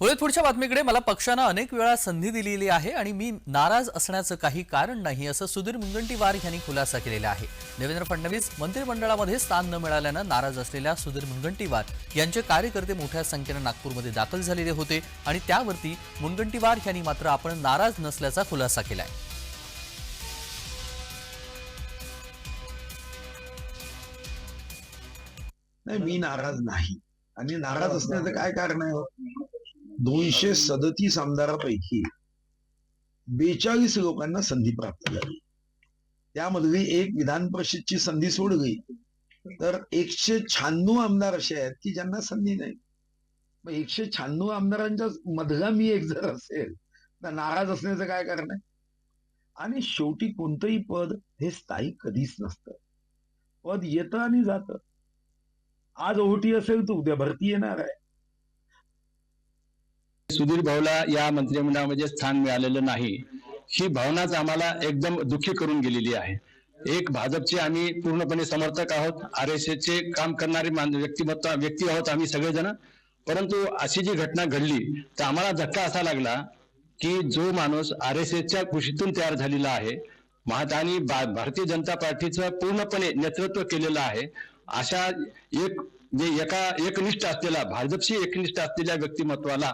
वळूयात पुढच्या बातमीकडे मला पक्षानं अनेक वेळा संधी दिलेली आहे आणि मी नाराज असण्याचं काही कारण नाही असं सुधीर मुनगंटीवार यांनी खुलासा केलेला आहे. देवेंद्र फडणवीस मंत्रिमंडळामध्ये स्थान न मिळाल्यानं नाराज असलेल्या सुधीर मुनगंटीवार यांचे कार्यकर्ते मोठ्या संख्येनं नागपूरमध्ये दाखल झालेले होते आणि त्यावरती मुनगंटीवार यांनी मात्र आपण नाराज नसल्याचा खुलासा केलाय. नाही मी नाराज नाही. आणि नाराज असण्याचं काय कारण आहे हो? दोनशे सदतीस आमदारापैकी बेचाळीस लोकांना संधी प्राप्त झाली. त्यामधली एक विधान परिषदची संधी सोडली तर एकशे शहाण्णव आमदार असे आहेत की ज्यांना संधी नाही. मग एकशे शहाण्णव आमदारांच्या मधला मी एक जर असेल तर नाराज असण्याचं काय कारण आहे? आणि शेवटी कोणतंही पद हे स्थायी कधीच नसतं. पद येतं आणि जातं. आज ओटी असेल तर उद्या भरती येणार आहे. सुधीर भाऊला या मंत्रिमंडळामध्ये स्थान मिळालेलं नाही. ही भावनाच आम्हाला एकदम दुःखी करून गेलेली आहे. एक भाजपचे आम्ही पूर्णपणे समर्थक आहोत. आर एस एसचे काम करणारे व्यक्तिमत्व व्यक्ती आहोत आम्ही सगळेजण. परंतु अशी जी घटना घडली तर आम्हाला धक्का असा लागला की जो माणूस आर एस एसच्या कुशीतून तयार झालेला आहे महातानी भारतीय जनता पार्टीचं पूर्णपणे नेतृत्व केलेलं आहे अशा एक जे एका एकनिष्ठ असलेला भाजपशी एकनिष्ठ असलेल्या व्यक्तिमत्वाला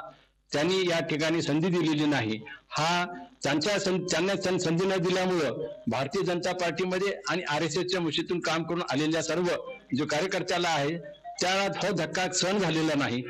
त्यांनी या ठिकाणी संधी दिलेली नाही. हा त्यांच्या त्यांना संधी न दिल्यामुळं भारतीय जनता पार्टीमध्ये आणि आर एस एसच्या मुशीतून काम करून आलेल्या सर्व जो कार्यकर्त्याला आहे त्याला हा धक्का सहन झालेला नाही.